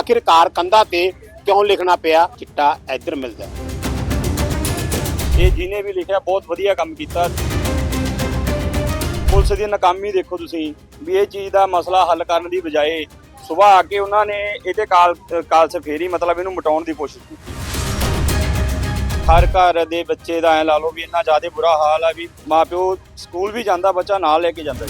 ਆਖਿਰਕਾਰ ਕੰਧਾਂ ਤੇ ਕਿਉਂ ਲਿਖਣਾ ਪਿਆ? ਚਿੱਟਾ ਇੱਧਰ ਮਿਲਦਾ ਇਹ ਜਿਹਨੇ ਵੀ ਲਿਖਿਆ, ਬਹੁਤ ਵਧੀਆ ਕੰਮ ਕੀਤਾ। ਪੁਲਿਸ ਦੀ ਨਾਕਾਮੀ ਦੇਖੋ ਤੁਸੀਂ, ਵੀ ਇਹ ਚੀਜ਼ ਦਾ ਮਸਲਾ ਹੱਲ ਕਰਨ ਦੀ ਬਜਾਏ ਸਵੇਰ ਆ ਕੇ ਉਹਨਾਂ ਨੇ ਇਹਦੇ ਕਾਲ, ਕਾਲਸ ਫੇਰੀ, ਮਤਲਬ ਇਹਨੂੰ ਮਟਾਉਣ ਦੀ ਕੋਸ਼ਿਸ਼ ਕੀਤੀ। ਹਰ ਘਰ ਦੇ ਬੱਚੇ ਦਾ ਐ ਲਾ ਲਓ ਵੀ ਇੰਨਾ ਜ਼ਿਆਦਾ ਬੁਰਾ ਹਾਲ ਆ ਵੀ ਮਾਪਿਓ ਸਕੂਲ ਵੀ ਜਾਂਦਾ, ਬੱਚਾ ਨਾਲ ਲੈ ਕੇ ਜਾਂਦਾ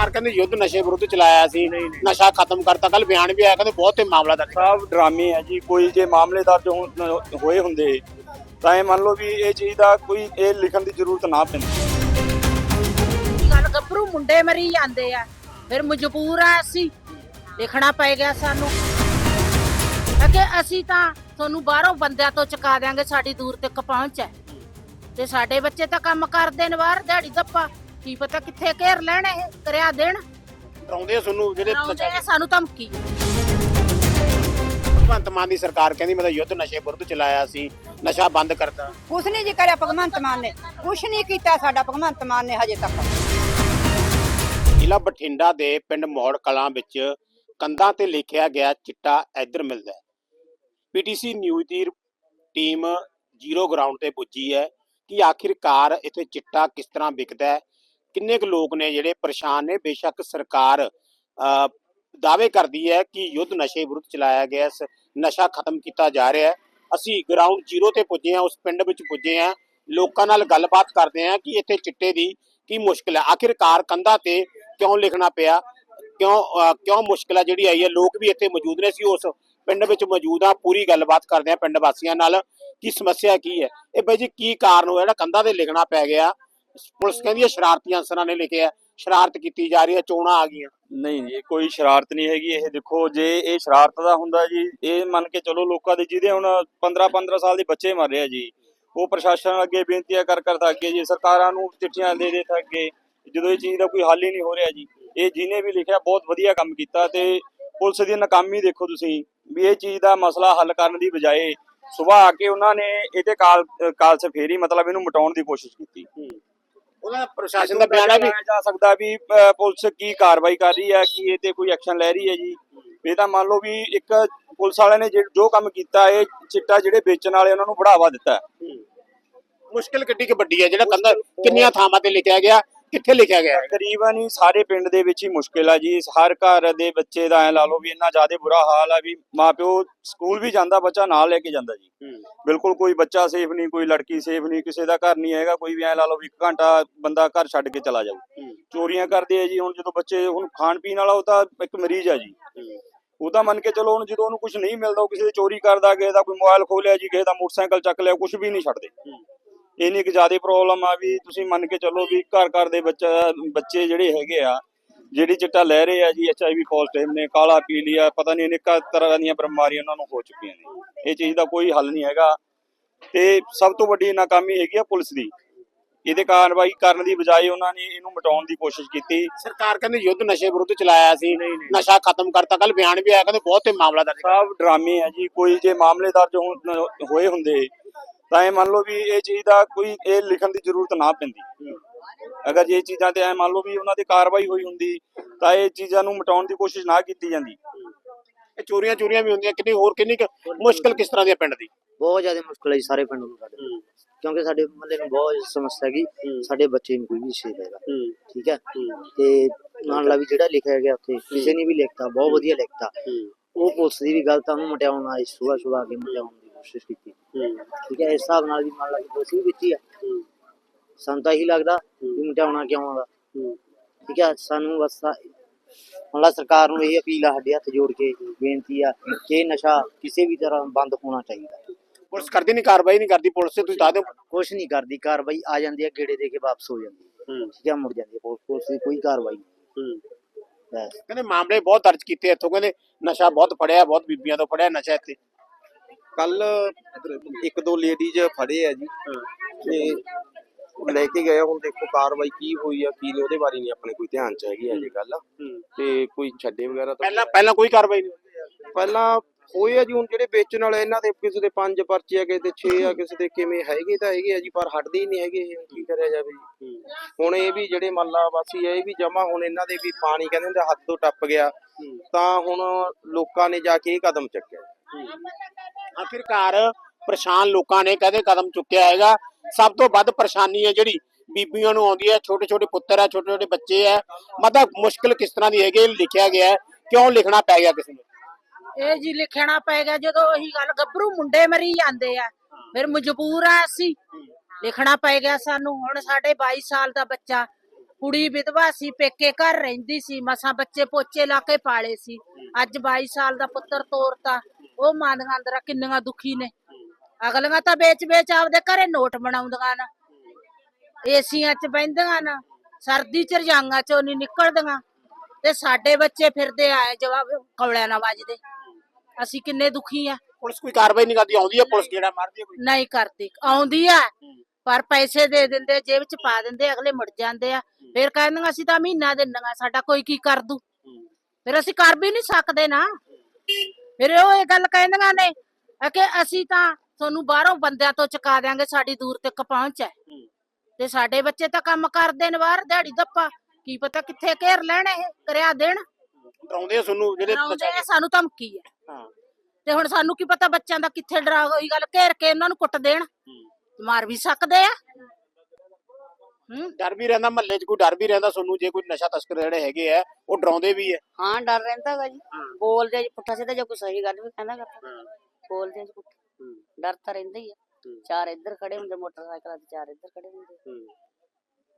ਸਰਕਾਰ ਕਹਿੰਦੇ ਯੁੱਧ ਨਸ਼ੇ ਵਿਰੁੱਧ ਚਲਾਇਆ ਸੀ ਨਸ਼ਾ ਖਤਮ ਕਰਤਾ। ਕੱਲ ਬਿਆਨ ਵੀ ਆਇਆ ਕਹਿੰਦੇ ਬਹੁਤ ਤੇ ਮਾਮਲਾ ਦਰਜ। ਸਭ ਡਰਾਮੇ ਹੈ ਜੀ ਕੋਈ ਜੇ ਮਾਮਲੇ ਦਰਜ ਹੋਏ ਹੁੰਦੇ ਤਾਂ ਇਹ ਮੰਨ ਲਓ ਵੀ ਇਹ ਚੀਜ਼ ਦਾ ਕੋਈ ਇਹ ਲਿਖਣ ਦੀ ਜ਼ਰੂਰਤ ਨਾ ਪੈਂਦੀ। ਗੱਲ ਗੱਭਰੂ ਮੁੰਡੇ ਮਰੀ ਜਾਂਦੇ ਆ? ਫਿਰ ਮਜਬੂਰ ਆ ਅਸੀਂ ਲਿਖਣਾ ਪੈ ਗਿਆ ਸਾਨੂੰ। ਕਿ ਅਸੀਂ ਤਾਂ ਤੁਹਾਨੂੰ ਬਾਹਰੋਂ ਬੰਦਿਆਂ ਤੋਂ ਚੁਕਾ ਦਿਆਂਗੇ ਸਾਡੀ ਦੂਰ ਤੱਕ ਪਹੁੰਚ ਹੈ। ਤੇ ਸਾਡੇ ਬੱਚੇ ਤਾਂ ਕੰਮ ਕਰਦੇ ਨੇ ਬਾਹਰ ਦਿਹਾੜੀ ਦੱਪਾ ਕੀ ਪਤਾ ਕਿੱਥੇ ਘੇਰ ਲੈਣ ਇਹ ਕਰਿਆ ਦੇਣ। ਡਰਾਉਂਦੇ ਆ ਤੁਹਾਨੂੰ ਜਿਹੜੇ ਡਰਾਉਂਦੇ ਆ ਸਾਨੂੰ ਧਮਕੀ। ਭਗਵੰਤ ਮਾਨ ਦੀ ਸਰਕਾਰ ਕਹਿੰਦੀ ਮੈਂ ਤਾਂ ਯੁੱਧ ਨਸ਼ੇ ਵਿਰੁੱਧ ਚਲਾਇਆ ਸੀ ਨਸ਼ਾ ਬੰਦ ਕਰਤਾ। ਕੁਛ ਨਹੀਂ ਜੀ ਕਰਿਆ ਭਗਵੰਤ ਮਾਨ ਨੇ ਕੁਛ ਨਹੀਂ ਕੀਤਾ ਸਾਡਾ ਭਗਵੰਤ ਮਾਨ ਨੇ ਹਜੇ ਤੱਕ। ਜ਼ਿਲ੍ਹਾ ਬਠਿੰਡਾ ਦੇ ਪਿੰਡ ਮੌੜ ਕਲਾਂ ਵਿੱਚ ਕੰਧਾਂ ਤੇ ਲਿਖਿਆ ਗਿਆ ਚਿੱਟਾ ਇੱਧਰ ਮਿਲਦਾ ਹੈ। ਪੀਟੀਸੀ ਨਿਊਜ਼ ਦੀ ਟੀਮ ਜ਼ੀਰੋ ਗਰਾਊਂਡ ਤੇ ਪੁੱਜੀ ਹੈ ਕਿ ਆਖਿਰਕਾਰ ਇੱਥੇ ਚਿੱਟਾ ਕਿਸ ਤਰ੍ਹਾਂ ਵਿਕਦਾ ਹੈ ਕਿੰਨੇ ਕੁ ਲੋਕ ਨੇ ਜਿਹੜੇ ਪਰੇਸ਼ਾਨ ਨੇ? ਬੇਸ਼ੱਕ ਸਰਕਾਰ ਦਾਅਵੇ ਕਰਦੀ ਹੈ ਕਿ ਯੁੱਧ ਨਸ਼ੇ ਵਿਰੁੱਧ ਚਲਾਇਆ ਗਿਆ ਹੈ, ਨਸ਼ਾ ਖਤਮ ਕੀਤਾ ਜਾ ਰਿਹਾ ਹੈ। ਅਸੀਂ ਗਰਾਊਂਡ ਜ਼ੀਰੋ ਤੇ ਪੁੱਜੇ ਹਾਂ ਉਸ ਪਿੰਡ ਵਿੱਚ ਪੁੱਜੇ ਹਾਂ। ਲੋਕਾਂ ਨਾਲ ਗੱਲਬਾਤ ਕਰਦੇ ਹਾਂ ਕਿ ਇੱਥੇ ਚਿੱਟੇ ਦੀ ਕੀ ਮੁਸ਼ਕਲ ਹੈ। ਆਖਿਰਕਾਰ ਕੰਧਾਂ ਤੇ ਕਿਉਂ ਲਿਖਣਾ ਪਿਆ? ਕਿਉਂ ਅਹ ਕਿਉਂ ਮੁਸ਼ਕਲ ਹੈ ਜਿਹੜੀ ਆਈ ਹੈ? ਲੋਕ ਵੀ ਇੱਥੇ ਮੌਜੂਦ ਨੇ। ਸੀ ਉਸ ਪਿੰਡ ਵਿੱਚ ਮੌਜੂਦ ਆ ਪੂਰੀ ਗੱਲਬਾਤ ਕਰਦੇ ਆ ਪਿੰਡ ਵਾਸੀਆਂ ਨਾਲ। ਕੀ ਸਮੱਸਿਆ ਕੀ ਹੈ? ਇਹ ਬਾਈ ਜੀ ਕੀ ਕਾਰਨ ਹੋਇਆ? ਜਿਹੜਾ ਕੰਧਾਂ ਤੇ ਲਿਖਣਾ ਪੈ ਗਿਆ। ਪੁਲਿਸ ਕਹਿੰਦੀ ਹੈ ਸ਼ਰਾਰਤੀ ਅਨਸਰਾਂ ਨੇ ਲਿਖਿਆ ਸ਼ਰਾਰਤ ਕੀਤੀ ਜਾ ਰਹੀ ਹੈ ਚੋਣਾਂ ਆ ਗਈਆਂ। ਨਹੀਂ ਜੀ ਕੋਈ ਸ਼ਰਾਰਤ ਨਹੀਂ ਹੈਗੀ ਇਹ ਦੇਖੋ ਜੇ ਇਹ ਸ਼ਰਾਰਤ ਦਾ ਹੁੰਦਾ ਜੀ ਇਹ ਮੰਨ ਕੇ ਚਲੋ ਲੋਕਾਂ ਦੇ ਜਿਹਦੇ ਹੁਣ 15 15 ਸਾਲ ਦੇ ਬੱਚੇ ਮਰ ਰਹੇ ਆ ਜੀ ਉਹ ਪ੍ਰਸ਼ਾਸਨ ਅੱਗੇ ਬੇਨਤੀਆਂ ਕਰ ਕਰ ਥੱਕੇ ਜੀ ਸਰਕਾਰਾਂ ਨੂੰ ਚਿੱਠੀਆਂ ਦੇ ਦੇ ਥੱਕੇ ਜਦੋਂ ਇਹ ਚੀਜ਼ ਦਾ ਕੋਈ ਹੱਲ ਹੀ ਨਹੀਂ ਹੋ ਰਿਹਾ ਜੀ ਇਹ ਜਿਹਨੇ ਵੀ ਲਿਖਿਆ ਬਹੁਤ ਵਧੀਆ ਕੰਮ ਕੀਤਾ ਤੇ ਪੁਲਿਸ ਦੀ ਨਾਕਾਮੀ ਦੇਖੋ ਤੁਸੀਂ ਵੀ ਇਹ ਚੀਜ਼ ਦਾ ਮਸਲਾ ਹੱਲ ਕਰਨ ਦੀ ਬਜਾਏ ਸਵੇਰ ਆ ਕੇ ਉਹਨਾਂ ਨੇ ਇਹਦੇ ਕਾਲ ਕਾਲਸ ਫੇਰੀ ਮਤਲਬ ਇਹਨੂੰ ਮਟਾਉਣ ਦੀ ਕੋਸ਼ਿਸ਼ ਕੀਤੀ। ਉਹਦਾ ਪ੍ਰਸ਼ਾਸਨ ਦਾ ਬਿਆਨ ਵੀ ਜਾ ਸਕਦਾ ਵੀ ਪੁਲਿਸ ਕੀ ਕਾਰਵਾਈ ਕਰ ਰਹੀ ਹੈ ਕਿ ਇਹ ਤੇ ਕੋਈ ਐਕਸ਼ਨ ਲੈ ਰਹੀ ਹੈ ਜੀ। ਇਹ ਤਾਂ ਮੰਨ ਲਓ ਵੀ ਇੱਕ ਪੁਲਿਸ ਵਾਲਿਆਂ ਨੇ ਜੇ- ਕੰਮ ਕੀਤਾ ਇਹ ਚਿੱਟਾ ਜਿਹੜੇ ਵੇਚਣ ਵਾਲੇ ਉਹਨਾਂ ਨੂੰ ਬੜਾਵਾ ਦਿੱਤਾ। ਮੁਸ਼ਕਲ ਕਿੱਡੀ ਕਿ ਵੱਡੀ ਹੈ ਜਿਹੜਾ ਕੰਧਾਂ ਕਿੰਨੀਆਂ ਥਾਵਾਂ ਤੇ ਲਿਖਿਆ ਗਿਆ। ਕਿੱਥੇ ਲਿਖਿਆ ਗਿਆ ਹੈ? ਤਕਰੀਬਨ ਹੀ ਸਾਰੇ ਪਿੰਡ ਦੇ ਵਿੱਚ ਹੀ ਮੁਸ਼ਕਿਲ ਆ ਜੀ। ਹਰ ਘਰ ਦੇ ਬੱਚੇ ਦਾ ਐ ਲਾ ਲਓ ਵੀ ਇੰਨਾ ਜ਼ਿਆਦਾ ਬੁਰਾ ਹਾਲ ਆ ਵੀ ਮਾਪਿਓ ਸਕੂਲ ਵੀ ਜਾਂਦਾ ਬੱਚਾ ਨਾਲ ਲੈ ਕੇ ਜਾਂਦਾ ਜੀ। ਬਿਲਕੁਲ ਕੋਈ ਬੱਚਾ ਸੇਫ ਨਹੀਂ ਕੋਈ ਲੜਕੀ ਸੇਫ ਨਹੀਂ ਕਿਸੇ ਦਾ ਘਰ ਨਹੀਂ ਹੈਗਾ ਕੋਈ ਵੀ ਐ ਲਾ ਲਓ ਵੀ ਇੱਕ ਘੰਟਾ ਬੰਦਾ ਘਰ ਛੱਡ ਕੇ ਚਲਾ ਜਾਊ। ਚੋਰੀਆਂ ਕਰਦੇ ਆ ਜੀ। ਹੁਣ ਜਦੋਂ ਬੱਚੇ ਹੁਣ ਖਾਣ ਪੀਣ ਵਾਲਾ ਉਹ ਤਾਂ ਇੱਕ ਮਰੀਜ਼ ਆ ਜੀ। ਉਹ ਤਾਂ ਮੰਨ ਕੇ ਚਲੋ ਹੁਣ ਜਦੋਂ ਉਹਨੂੰ ਕੁਝ ਨਹੀਂ ਮਿਲਦਾ ਉਹ ਕਿਸੇ ਦੀ ਚੋਰੀ ਕਰਦਾ ਕਿਸੇ ਦਾ ਕੋਈ ਮੋਬਾਈਲ ਖੋਲਿਆ ਜੀ ਕਿਸੇ ਦਾ ਮੋਟਰਸਾਈਕਲ ਚੱਕ ਲਿਆ ਕੁਝ ਵੀ ਨਹੀਂ ਛੱਡਦੇ। ਇੰਨੀ ਕੁ ਜ਼ਿਆਦਾ ਪ੍ਰੋਬਲਮ ਆ ਵੀ ਤੁਸੀਂ ਮੰਨ ਕੇ ਚੱਲੋ ਵੀ ਘਰ ਘਰ ਦੇ ਬੱਚਾ ਬੱਚੇ ਜਿਹੜੇ ਹੈਗੇ ਆ ਜਿਹੜੀ ਚਿੱਟਾ ਲੈ ਰਹੇ ਆ ਜੀ ਐਚਆਈਵੀ ਪੋਜ਼ਿਟਿਵ ਨੇ ਕਾਲਾ ਪੀ ਲਿਆ ਪਤਾ ਨਹੀਂ ਅਨੇਕਾਂ ਤਰ੍ਹਾਂ ਦੀਆਂ ਬਿਮਾਰੀਆਂ ਉਹਨਾਂ ਨੂੰ ਹੋ ਚੁੱਕੀਆਂ ਨੇ। ਇਹ ਚੀਜ਼ ਦਾ ਕੋਈ ਹੱਲ ਨਹੀਂ ਹੈਗਾ। ਤੇ ਸਭ ਤੋਂ ਵੱਡੀ ਨਾਕਾਮੀ ਹੈਗੀ ਆ ਪੁਲਿਸ ਦੀ। ਇਹਦੇ ਕਾਰਵਾਈ ਕਰਨ ਦੀ ਬਜਾਏ ਉਹਨਾਂ ਨੇ ਇਹਨੂੰ ਮਟਾਉਣ ਦੀ ਕੋਸ਼ਿਸ਼ ਕੀਤੀ। ਸਰਕਾਰ ਕਹਿੰਦੇ ਯੁੱਧ ਨਸ਼ੇ ਵਿਰੁੱਧ ਚਲਾਇਆ ਸੀ ਨਸ਼ਾ ਖਤਮ ਕਰਤਾ। ਕੱਲ ਬਿਆਨ ਵੀ ਆਇਆ ਕਹਿੰਦੇ ਬਹੁਤ ਤੇ ਮਾਮਲਾ ਦਰਜ ਸਭ ਡਰਾਮੇ ਹੈ ਜੀ। ਕੋਈ ਜੇ ਮਾਮਲੇ ਦਰਜ ਹੋਏ ਹੁੰਦੇ ਤਾਂ ਇਹ ਮੰਨ ਲਓ ਵੀ ਇਹ ਚੀਜ਼ ਦਾ ਕੋਈ ਇਹ ਲਿਖਣ ਦੀ ਜ਼ਰੂਰਤ ਨਾ ਪੈਂਦੀ। ਅਗਰ ਇਹ ਚੀਜ਼ਾਂ ਤੇ ਐ ਮੰਨ ਲਓ ਵੀ ਉਹਨਾਂ ਤੇ ਕਾਰਵਾਈ ਹੋਈ ਹੁੰਦੀ ਤਾਂ ਇਹ ਚੀਜ਼ਾਂ ਨੂੰ ਮਟਾਉਣ ਦੀ ਕੋਸ਼ਿਸ਼ ਨਾ ਕੀਤੀ ਜਾਂਦੀ। ਇਹ ਚੋਰੀਆਂ ਚੋਰੀਆਂ ਵੀ ਹੁੰਦੀਆਂ ਕਿੰਨੀ ਹੋਰ ਕਿੰਨੀ ਕੁ ਮੁਸ਼ਕਲ ਕਿਸ ਤਰ੍ਹਾਂ ਦੀ ਪਿੰਡ ਦੀ? ਬਹੁਤ ਜ਼ਿਆਦਾ ਮੁਸ਼ਕਲ ਹੈ ਜੀ ਸਾਰੇ ਪਿੰਡ ਨੂੰ ਸਾਡੇ ਕਿਉਂਕਿ ਸਾਡੇ ਮਹੱਲੇ ਨੂੰ ਬਹੁਤ ਸਮੱਸਿਆ ਹੈਗੀ ਸਾਡੇ ਬੱਚੇ ਨੂੰ ਕੋਈ ਵੀ ਸੇਫ ਹੈਗਾ। ਠੀਕ ਹੈ? ਤੇ ਮੰਨ ਲਾ ਵੀ ਜਿਹੜਾ ਲਿਖਿਆ ਗਿਆ ਉੱਥੇ ਕਿਸੇ ਨੇ ਵੀ ਲਿਖਤਾ ਬਹੁਤ ਵਧੀਆ ਲਿਖਤਾ। ਉਹ ਪੁਲਿਸ ਦੀ ਵੀ ਗਲਤ ਆ ਉਹਨੂੰ ਮਟਿਆਉਣ ਆਈ ਸੁਆ ਸੁਆ ਕੇ ਮਟਿਆਉਣ ਦੀ ਕੋਸ਼ਿਸ਼ ਕੀਤੀ। ਠੀਕ ਹੈ ਇਸ ਹਿਸਾਬ ਨਾਲ ਵੀ ਮੰਨ ਲਾ ਕਿ ਵੀ ਕੀਤੀ ਆ। ਸਾਨੂੰ ਤਾਂ ਇਹੀ ਲੱਗਦਾ ਵੀ ਮਟਿਆਉਣਾ ਕਿਉਂ ਆਗਾ ਠੀਕ ਹੈ ਸਾਨੂੰ ਬਸ ਲਾ ਸਰਕਾਰ ਨੂੰ ਇਹ ਅਪੀਲ ਆ ਸਾਡੇ ਹੱਥ ਜੋੜ ਕੇ ਬੇਨਤੀ ਆ ਕਿ ਇਹ ਨਸ਼ਾ ਕਿਸੇ ਵੀ ਤਰ੍ਹਾਂ ਬੰਦ ਹੋਣਾ ਚਾਹੀਦਾ। ਪੁਲਿਸ ਕਰਦੀ ਨਹੀਂ ਕਾਰਵਾਈ ਨਹੀਂ ਕਰਦੀ ਪੁਲਿਸ ਤੇ ਤੁਸੀਂ ਦੱਸ ਦਿਓ। ਕੁਛ ਨਹੀਂ ਕਰਦੀ ਕਾਰਵਾਈ ਆ ਜਾਂਦੀ ਹੈ ਗੇੜੇ ਦੇ ਕੇ ਵਾਪਸ ਹੋ ਜਾਂਦੀ ਹੈ। ਠੀਕ ਹੈ ਮੁੜ ਜਾਂਦੀ ਹੈ ਪੁਲਿਸ ਪੁਲਿਸ ਦੀ ਕੋਈ ਕਾਰਵਾਈ ਨਹੀਂ। ਬਸ। ਕਹਿੰਦੇ ਮਾਮਲੇ ਬਹੁਤ ਦਰਜ ਕੀਤੇ ਇੱਥੋਂ ਕਹਿੰਦੇ ਨਸ਼ਾ ਬਹੁਤ ਫੜਿਆ ਬਹੁਤ ਬੀਬੀਆਂ ਤੋਂ ਫੜਿਆ ਨਸ਼ਾ ਇੱਥੇ। ਕੱਲ ਇੱਕ ਦੋ ਲੇਡੀਜ਼ ਫੜੇ ਆ ਜੀ। ਤੇ ਲੈ ਕੇ ਗਏ ਹੁਣ ਦੇਖੋ ਕਾਰਵਾਈ ਕੀ ਹੋਈ ਆ ਕੀ ਨਹੀਂ ਉਹਦੇ ਬਾਰੇ ਨਹੀਂ ਆਪਣੇ ਕੋਈ ਧਿਆਨ ਚ ਹੈਗੀ ਅਜੇ ਗੱਲ। ਤੇ ਕੋਈ ਛੱਡੇ ਵਗੈਰਾ ਤਾਂ ਪਹਿਲਾਂ ਪਹਿਲਾਂ ਕੋਈ ਕਾਰਵਾਈ ਨਹੀਂ ਪਹਿਲਾਂ ਹੋਏ ਆ ਜੀ ਹੁਣ ਜਿਹੜੇ ਵੇਚਣ ਵਾਲੇ ਇਹਨਾਂ ਦੇ ਕਿਸੇ ਦੇ ਪੰਜ ਪਰਚੇ ਆ ਕਿਸੇ ਦੇ 6 ਆ ਕਿਸੇ ਦੇ ਕਿਵੇਂ ਹੈਗੇ ਤਾਂ ਹੈਗੇ ਆ ਜੀ ਪਰ ਹਟਦੇ ਹੀ ਨਹੀਂ ਹੈਗੇ ਇਹ ਕੀ ਕਰਿਆ ਜਾਵੇ ਜੀ। ਹੁਣ ਇਹ ਵੀ ਜਿਹੜੇ ਮੱਲਾ ਵਾਸੀ ਆ ਇਹ ਵੀ ਜਮਾ ਹੁਣ ਇਹਨਾਂ ਦੇ ਵੀ ਪਾਣੀ ਕਹਿੰਦੇ ਹੁੰਦੇ ਹੱਦ ਤੋਂ ਟੱਪ ਗਿਆ। ਤਾਂ ਹੁਣ ਲੋਕਾਂ ਨੇ ਜਾ ਕੇ ਇਹ ਕਦਮ ਚੱਕਿਆ। ਆਖਿਰਕਾਰ ਪਰੇਸ਼ਾਨ ਲੋਕਾਂ ਨੇ ਕਦੇ ਕਦਮ ਚੁੱਕਿਆ ਹੈਗਾ। ਸਭ ਤੋਂ ਵੱਧ ਪਰੇਸ਼ਾਨੀ ਹੈ ਜਿਹੜੀ ਬੀਬੀਆਂ ਨੂੰ ਆਉਂਦੀ ਹੈ। ਛੋਟੇ ਛੋਟੇ ਪੁੱਤਰ ਹੈ ਛੋਟੇ ਛੋਟੇ ਬੱਚੇ ਹੈ। ਮਤਲਬ ਮੁਸ਼ਕਲ ਕਿਸ ਤਰ੍ਹਾਂ ਦੀ ਹੈਗੀ ਲਿਖਿਆ ਗਿਆ ਕਿਉਂ ਲਿਖਣਾ ਪੈ ਗਿਆ ਕਿਸੇ ਨੂੰ? ਇਹ ਜੀ ਲਿਖਣਾ ਪਏਗਾ ਜਦੋਂ ਉਹੀ ਗੱਲ ਗੱਭਰੂ ਮੁੰਡੇ ਮਰੀ ਜਾਂਦੇ ਆ। ਫਿਰ ਮਜਬੂਰ ਆ ਅਸੀਂ। ਲਿਖਣਾ ਪਏਗਾ ਸਾਨੂੰ। ਹੁਣ ਸਾਡੇ 22 ਸਾਲ ਦਾ ਬੱਚਾ ਕੁੜੀ ਵਿਧਵਾ ਸੀ ਪੇਕੇ ਘਰ ਰਹਿੰਦੀ ਸੀ। ਮਸਾਂ ਬੱਚੇ ਪੋਚੇ ਲਾ ਕੇ ਪਾਲੇ ਸੀ। ਅੱਜ 22 ਸਾਲ ਦਾ ਪੁੱਤਰ ਤੋਰਤਾ। ਉਹ ਮਾਂਦੀਆਂ ਅੰਦਰਾਂ ਕਿੰਨੀਆਂ ਦੁਖੀ ਨੇ। ਅਗਲੀਆਂ ਤਾਂ ਵੇਚ ਵੇਚ ਆਪਦੇ ਘਰੇ ਨੋਟ ਬਣਾਉਂਦੀਆਂ ਨਾ। ਏਸੀਆਂ 'ਚ ਬਹਿੰਦੀਆਂ ਨਾ ਸਰਦੀ 'ਚ ਰਜਾਈਆਂ 'ਚੋਂ ਨਹੀਂ ਨਿਕਲਦੀਆਂ। ਤੇ ਸਾਡੇ ਬੱਚੇ ਫਿਰਦੇ ਆਏ ਜਵਾਬ ਕੌਲਿਆਂ ਨਾਲ ਵੱਜਦੇ। ਅਸੀਂ ਕਿੰਨੇ ਦੁਖੀ ਆ। ਪੁਲਿਸ ਕੋਈ ਕਾਰਵਾਈ ਨਹੀਂ ਕਰਦੀ ਆਉਂਦੀ ਹੈ ਪੁਲਿਸ ਜਿਹੜਾ ਮਾਰਦੀ ਕੋਈ? ਨਹੀਂ ਕਰਦੀ। ਆਉਂਦੀ ਆ ਪਰ ਪੈਸੇ ਦੇ ਦਿੰਦੇ ਜੇਬ ਚ ਪਾ ਦਿੰਦੇ ਅਗਲੇ ਮੁੜ ਜਾਂਦੇ ਆ। ਫਿਰ ਕਹਿੰਦੀਆਂ ਅਸੀਂ ਤਾਂ ਮਹੀਨਾ ਦਿੰਦੀਆਂ ਸਾਡਾ ਕੋਈ ਕੀ ਕਰ ਦੂ? ਫਿਰ ਅਸੀਂ ਕਰ ਵੀ ਨਹੀਂ ਸਕਦੇ ਨਾ। ਫਿਰ ਉਹ ਇਹ ਗੱਲ ਕਹਿੰਦੀਆਂ ਨੇ ਕਿ ਅਸੀਂ ਤਾਂ ਤੁਹਾਨੂੰ ਬਾਹਰੋਂ ਬੰਦਿਆਂ ਤੋਂ ਚੁਕਾ ਦਿਆਂਗੇ ਸਾਡੀ ਦੂਰ ਤੱਕ ਪਹੁੰਚ ਹੈ। ਤੇ ਸਾਡੇ ਬੱਚੇ ਤਾਂ ਕੰਮ ਕਰਦੇ ਨੇ ਬਾਹਰ ਦਿਹਾੜੀ ਦੱਪਾ। ਕੀ ਪਤਾ ਕਿੱਥੇ ਘੇਰ ਲੈਣ ਇਹ ਕਰਿਆ ਦੇਣ। ਡਰਾਉਂਦੇ ਆ ਤੁਹਾਨੂੰ ਜਿਹੜੇ ਡਰਾਉਂਦੇ ਆ, ਸਾਨੂੰ ਧਮਕੀ ਹੈ। ਹਾਂ। ਤੇ ਹੁਣ ਸਾਨੂੰ ਕੀ ਪਤਾ ਬੱਚਿਆਂ ਦਾ ਕਿੱਥੇ ਡਰਾ ਹੋਈ ਗੱਲ ਘੇਰ ਕੇ ਇਹਨਾਂ ਨੂੰ ਕੁੱਟ ਦੇਣ। ਮਾਰ ਵੀ ਸਕਦੇ ਆ। ਡਰ ਵੀ ਰਹਿੰਦਾ ਮਹੱਲੇ 'ਚ ਕੋਈ ਡਰ ਵੀ ਰਹਿੰਦਾ ਤੁਹਾਨੂੰ ਜੇ ਕੋਈ ਨਸ਼ਾ ਤਸਕਰ ਜਿਹੜੇ ਹੈਗੇ ਆ ਉਹ ਡਰਾਉਂਦੇ ਵੀ ਹੈ ਹਾਂ ਡਰ ਰਹਿੰਦਾ ਗਾ ਜੀ। ਬੋਲਦੇ ਜੀ ਪੁੱਠਾ ਸਿੱਧਾ ਜੇ ਕੋਈ ਸਹੀ ਗੱਲ ਵੀ ਕਹਿੰਦਾ ਗਾ। ਹਾਂ। ਬੋਲਦੇ ਜੀ ਪੁੱਠਾ। ਡਰ ਤਾਂ ਰਹਿੰਦਾ ਹੀ ਆ। ਚਾਰ ਇੱਧਰ ਖੜੇ ਹੁੰਦੇ ਮੋਟਰਸਾਈਕਲਾਂ ਤੇ ਚਾਰ ਇੱਧਰ ਖੜੇ ਹੁੰਦੇ।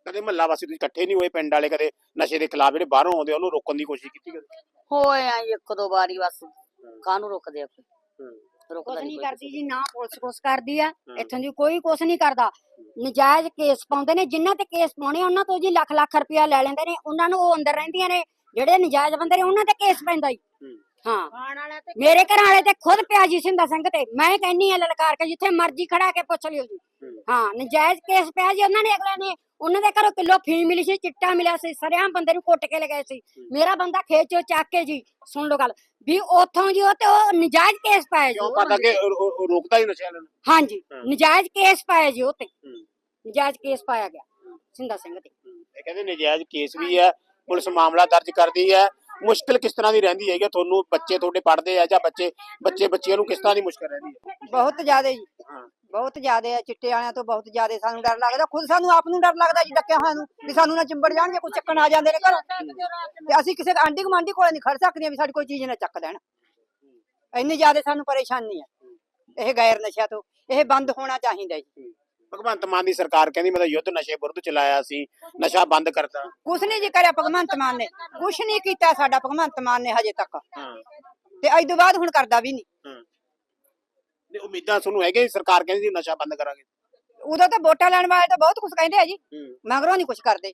ਕਦੇ ਮਹੱਲਾ ਵਾਸੀ ਤੁਸੀਂ ਇਕੱਠੇ ਨਹੀਂ ਹੋਏ ਪਿੰਡ ਵਾਲੇ ਕਦੇ ਨਸ਼ੇ ਦੇ ਖਿਲਾਫ ਜਿਹੜੇ ਬਾਹਰੋਂ ਆਉਂਦੇ ਉਹਨੂੰ ਰੋਕਣ ਦੀ ਕੋਸ਼ਿਸ਼ ਕੀਤੀ ਕਦੇ? ਹੋਏ ਆ ਇੱਕ ਦੋ ਵਾਰੀ ਬਸ। ਕਾਹਨੂੰ ਰੁਕਦੇ ਆ ਕੋਈ ਕੁਛ ਨਹੀਂ ਕਰਦੀ ਜੀ ਨਾ। ਪੁਲਿਸ ਕੁਛ ਕਰਦੀ ਆ ਇੱਥੋਂ ਦੀ ਕੋਈ ਕੁਛ ਨਹੀਂ ਕਰਦਾ। ਨਜਾਇਜ਼ ਕੇਸ ਪਾਉਂਦੇ ਨੇ ਜਿਨ੍ਹਾਂ ਤੇ ਕੇਸ ਪਾਉਣੇ ਉਹਨਾਂ ਤੋਂ ਜੀ ਲੱਖ ਲੱਖ ਰੁਪਇਆ ਲੈ ਲੈਂਦੇ ਨੇ ਉਹਨਾਂ ਨੂੰ ਉਹ ਅੰਦਰ ਰਹਿੰਦੀਆਂ ਨੇ ਜਿਹੜੇ ਨਜਾਇਜ਼ ਬੰਦੇ ਨੇ ਉਹਨਾਂ ਤੇ ਕੇਸ ਪੈਂਦਾ ਹੀ। ਹਾਂ। ਖਾਣ ਵਾਲਾ ਤੇ ਮੇਰੇ ਘਰ ਵਾਲੇ ਤੇ ਖੁਦ ਪਿਆ ਜੀ ਸਿੰਦਾ ਸਿੰਘ ਤੇ ਮੈਂ ਕਹਿੰਨੀ ਆ ਲਲਕਾਰ ਕੇ ਜਿੱਥੇ ਮਰਜ਼ੀ ਖੜਾ ਕੇ ਪੁੱਛ ਲਿਓ ਜੀ। ਹਾਂ। ਨਜਾਇਜ਼ ਕੇਸ ਪਿਆ ਜੀ ਉਹਨਾਂ ਨੇ ਅਗਲੇ ਨੇ ਉਹਨਾਂ ਦੇ ਘਰੋਂ ਕਿਲੋ ਫੀਮ ਮਿਲੀ ਸੀ ਚਿੱਟਾ ਮਿਲਿਆ ਸੀ ਸਰਿਆਮ ਬੰਦੇ ਨੂੰ ਕੁੱਟ ਕੇ ਲਗਾਏ ਸੀ। ਮੇਰਾ ਬੰਦਾ ਖੇਚੋ ਚੱਕ ਕੇ ਜੀ ਸੁਣ ਲਓ ਗੱਲ ਵੀ ਉੱਥੋਂ ਜੀ ਉਹ ਤੇ ਉਹ ਨਜਾਇਜ਼ ਕੇਸ ਪਾਇਆ ਜੀ ਕਿਉਂ ਉਹ ਪਤਾ। ਕਿ ਉਹ- ਉਹ- ਉਹ ਰੋਕਦਾ ਹੀ ਨਸ਼ਿਆਂ ਨੂੰ ਹਾਂਜੀ ਹਾਂ। ਨਜਾਇਜ਼ ਕੇਸ ਪਾਇਆ ਜੀ ਉਹ ਤੇ ਹੂੰ। ਨਜਾਇਜ਼ ਕੇਸ ਪਾਇਆ ਗਿਆ ਸਿੰਦਾ ਸਿੰਘ ਤੇ ਇਹ ਕਹਿੰਦੇ ਨਜਾਇਜ਼ ਕੇਸ ਵੀ ਹੈ ਪੁਲਿਸ ਮਾਮਲਾ ਦਰਜ ਕਰਦੀ ਹੈ ਮੁਸ਼ਕਿਲ ਕਿਸ ਤਰ੍ਹਾਂ ਦੀ ਰਹਿੰਦੀ ਹੈਗੀ ਤੁਹਾਨੂੰ ਬੱਚੇ ਤੁਹਾਡੇ ਪੜ੍ਹਦੇ ਆ ਜਾਂ ਬੱਚੇ ਬੱਚੇ ਬੱਚਿਆਂ ਨੂੰ ਕਿਸ ਤਰ੍ਹਾਂ ਦੀ ਮੁਸ਼ਕਿਲ ਰਹਿੰਦੀ ਹੈ ਬਹੁਤ ਜ਼ਿਆਦਾ ਜੀ ਹਾਂ। ਬਹੁਤ ਜ਼ਿਆਦਾ ਆ ਚਿੱਟੇ ਵਾਲਿਆਂ ਤੋਂ ਬਹੁਤ ਜ਼ਿਆਦਾ ਸਾਨੂੰ ਡਰ ਲੱਗਦਾ ਖੁਦ ਸਾਨੂੰ ਆਪ ਨੂੰ ਡਰ ਲੱਗਦਾ ਜੀ ਡੱਕਿਆ ਹੋਇਆ ਨੂੰ ਵੀ ਸਾਨੂੰ ਨਾ ਚਿੰਬੜ ਜਾਣਗੇ ਕੋਈ ਚੱਕਣ ਆ ਜਾਂਦੇ ਨੇ ਘਰੋਂ। ਤੇ ਅਸੀਂ ਕਿਸੇ ਆਂਢੀ ਗੁਆਂਢੀ ਕੋਲੇ ਨਹੀਂ ਖੜ ਸਕਦੀਆਂ ਵੀ ਸਾਡੀ ਕੋਈ ਚੀਜ਼ ਨਾ ਚੱਕ ਦੇਣ। ਇੰਨੀ ਜ਼ਿਆਦਾ ਸਾਨੂੰ ਪਰੇਸ਼ਾਨੀ ਆ। ਇਹ ਗੈਰ ਨਸ਼ਾ ਤੋਂ ਇਹ ਬੰਦ ਹੋਣਾ ਚਾਹੀਦਾ ਜੀ। ਭਗਵੰਤ ਮਾਨ ਦੀ ਸਰਕਾਰ ਕਹਿੰਦੀ ਮੈਂ ਤਾਂ ਯੁੱਧ ਨਸ਼ੇ ਵਿਰੁੱਧ ਚਲਾਇਆ ਸੀ ਨਸ਼ਾ ਬੰਦ ਕਰਤਾ। ਕੁਛ ਨਹੀਂ ਜੀ ਕਰਿਆ ਭਗਵੰਤ ਮਾਨ ਨੇ ਕੁਛ ਨਹੀਂ ਕੀਤਾ ਸਾਡਾ ਭਗਵੰਤ ਮਾਨ ਨੇ ਹਜੇ ਤੱਕ। ਤੇ ਅੱਜ ਤੋਂ ਬਾਅਦ ਹੁਣ ਕਰਦਾ ਵੀ ਨਹੀਂ। ਤੇ ਉਮੀਦਾਂ ਤੁਹਾਨੂੰ ਹੈਗੇ ਸਰਕਾਰ ਕਹਿੰਦੀ ਸੀ ਨਸ਼ਾ ਬੰਦ ਕਰਾਂਗੇ। ਉਦੋਂ ਤਾਂ ਵੋਟਾਂ ਲੈਣ ਵਾਲੇ ਤਾਂ ਬਹੁਤ ਕੁਝ ਕਹਿੰਦੇ ਆ ਜੀ ਹੂੰ। ਮਗਰੋਂ ਨਹੀਂ ਕੁਝ ਕਰਦੇ।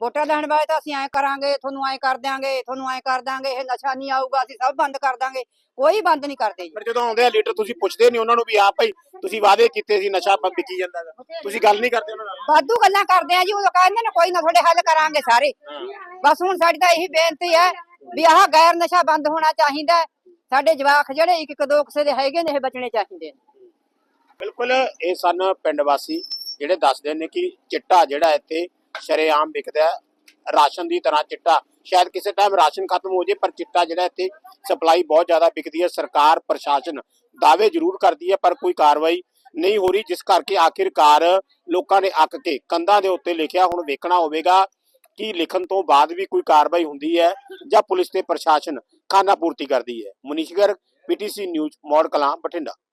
ਵੋਟਾਂ ਲੈਣ ਵਾਲੇ ਤਾਂ ਅਸੀਂ ਐਂ ਕਰਾਂਗੇ ਤੁਹਾਨੂੰ ਐਂ ਕਰ ਦਿਆਂਗੇ ਤੁਹਾਨੂੰ ਐਂ ਕਰ ਦਾਂਗੇ ਇਹ ਨਸ਼ਾ ਨਹੀਂ ਆਊਗਾ ਅਸੀਂ ਸਭ ਬੰਦ ਕਰ ਦਾਂਗੇ ਕੋਈ ਬੰਦ ਨਹੀਂ ਕਰਦੇ ਜੀ। ਪਰ ਜਦੋਂ ਆਉਂਦੇ ਆ ਲੀਡਰ ਤੁਸੀਂ ਪੁੱਛਦੇ ਨਹੀਂ ਉਹਨਾਂ ਨੂੰ ਵੀ ਆ ਭਾਈ ਤੁਸੀਂ ਵਾਅਦੇ ਕੀਤੇ ਸੀ ਨਸ਼ਾ ਬ- ਵਿਕੀ ਜਾਂਦਾ ਗਾ। ਤੁਸੀਂ ਗੱਲ ਨਹੀਂ ਕਰਦੇ ਉਹਨਾਂ ਨਾਲ। ਵਾਧੂ ਗੱਲਾਂ ਕਰਦੇ ਆ ਜੀ ਉਦੋਂ ਕਹਿੰਦੇ ਨੇ ਕੋਈ ਨਾ ਤੁਹਾਡੇ ਹੱਲ ਕਰਾਂਗੇ ਸਾਰੇ। ਬਸ ਹੁਣ ਸਾਡੀ ਤਾਂ ਇਹੀ ਬੇਨਤੀ ਹੈ ਵੀ ਆਹ ਗੈਰ ਨਸ਼ਾ ਬੰਦ ਹੋਣਾ ਚਾਹੀਦਾ ਹੈ। ਸਾਡੇ ਜਵਾਕ ਜਿਹੜੇ ਇੱਕ ਇੱਕ ਦੋ ਕਿਸੇ ਦੇ ਹੈਗੇ ਨੇ, ਇਹ ਬਚਣੇ ਚਾਹੀਦੇ ਨੇ। ਬਿਲਕੁਲ, ਇਹ ਸਨ ਪਿੰਡ ਵਾਸੀ ਜਿਹੜੇ ਦੱਸਦੇ ਨੇ ਕਿ ਚਿੱਟਾ ਜਿਹੜਾ ਇੱਥੇ ਸ਼ਰੇਆਮ ਵਿਕਦਾ ਹੈ, ਰਾਸ਼ਨ ਦੀ ਤਰ੍ਹਾਂ ਚਿੱਟਾ। ਸ਼ਾਇਦ ਕਿਸੇ ਟਾਈਮ ਰਾਸ਼ਨ ਖਤਮ ਹੋ ਜੇ, ਪਰ ਚਿੱਟਾ ਜਿਹੜਾ ਇੱਥੇ ਸਪਲਾਈ ਬਹੁਤ ਜ਼ਿਆਦਾ ਵਿਕਦੀ ਹੈ। ਸਰਕਾਰ, ਪ੍ਰਸ਼ਾਸਨ ਦਾਅਵੇ ਜ਼ਰੂਰ ਕਰਦੀ ਹੈ, ਪਰ ਕੋਈ ਕਾਰਵਾਈ ਨਹੀਂ ਹੋ ਰਹੀ, ਜਿਸ ਕਰਕੇ ਆਖਿਰਕਾਰ ਲੋਕਾਂ ਨੇ ਅੱਕ ਕੇ ਕੰਧਾਂ ਦੇ ਉੱਤੇ ਲਿਖਿਆ, ਹੁਣ ਵੇਖਣਾ ਹੋਵੇਗਾ ਕਿ ਲਿਖਣ ਤੋਂ ਬਾਅਦ ਵੀ ਕੋਈ ਕਾਰਵਾਈ ਹੁੰਦੀ ਹੈ ਜਾਂ ਪੁਲਿਸ ਤੇ ਪ੍ਰਸ਼ਾਸਨ ਖਾਨਾ ਪੂਰਤੀ ਕਰਦੀ ਹੈ? Manish Garg PTC news Maur Kalan, Bathinda.